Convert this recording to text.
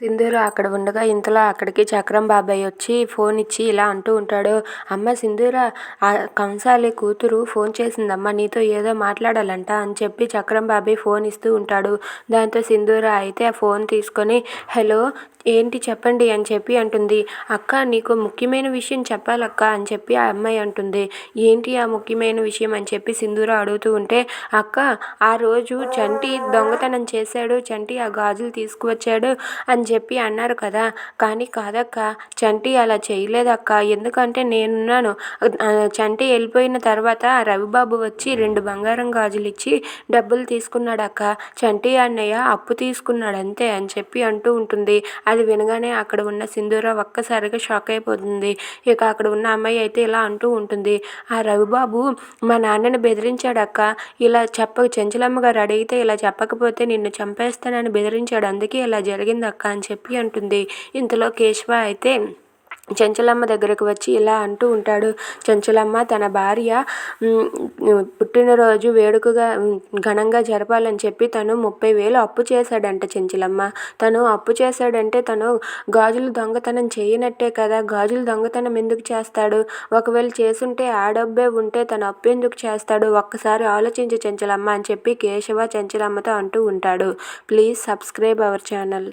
సింధూర అక్కడ ఉండగా ఇంతలో అక్కడికి చక్రం బాబాయ్ వచ్చి ఫోన్ ఇచ్చి ఇలా అంటూ ఉంటాడు. అమ్మ సింధూర ఆ కంసాలి కూతురు ఫోన్ చేసిందమ్మ నీతో ఏదో మాట్లాడాలంట అని చెప్పి చక్రం బాబాయ్ ఫోన్ ఇస్తూ ఉంటాడు. దాంతో సింధూర అయితే ఆ ఫోన్ తీసుకొని హలో ఏంటి చెప్పండి అని చెప్పి అంటుంది. అక్క నీకు ముఖ్యమైన విషయం చెప్పాలక్క అని చెప్పి ఆ అమ్మాయి అంటుంది. ఏంటి ఆ ముఖ్యమైన విషయం అని చెప్పి సింధూర అడుగుతూ ఉంటే అక్క ఆ రోజు చంటి దొంగతనం చేశాడు చంటి ఆ గాజులు తీసుకువచ్చాడు అని చెప్పి అన్నారు కదా. కానీ కాదక్క చంటి అలా చేయలేదక్క. ఎందుకంటే నేనున్నాను. చంటి వెళ్ళిపోయిన తర్వాత రవిబాబు వచ్చి రెండు బంగారం గాజులు ఇచ్చి డబ్బులు తీసుకున్నాడక్క. చంటి అన్నయ్య అప్పు తీసుకున్నాడు అంతే అని చెప్పి అంటూ ఉంటుంది. అది వినగానే అక్కడ ఉన్న సింధూర ఒక్కసారిగా షాక్ అయిపోతుంది. ఇక అక్కడ ఉన్న అమ్మాయి అయితే ఇలా అంటూ ఉంటుంది. ఆ రవిబాబు మా నాన్నని బెదిరించాడక్క. ఇలా చెప్ప చెంచలమ్మ గారు అడిగితే ఇలా చెప్పకపోతే నిన్ను చంపేస్తానని బెదిరించాడు. అందుకే ఇలా జరిగింది అక్క అని చెప్పి అంటుంది. ఇంతలో కేశవ అయితే చెంచలమ్మ దగ్గరకు వచ్చి ఇలా అంటూ ఉంటాడు. చెంచలమ్మ తన భార్య పుట్టినరోజు వేడుకగా ఘనంగా జరపాలని చెప్పి తను ముప్పై వేలు అప్పు చేశాడంట చెంచలమ్మ. తను అప్పు చేశాడంటే తను గాజులు దొంగతనం చేయనట్టే కదా. గాజులు దొంగతనం ఎందుకు చేస్తాడు? ఒకవేళ చేసుంటే ఆ డబ్బే ఉంటే తను అప్పు ఎందుకు చేస్తాడు? ఒక్కసారి ఆలోచించు చెంచలమ్మ అని చెప్పి కేశవ చెంచలమ్మతో అంటూ ఉంటాడు. Please subscribe our channel.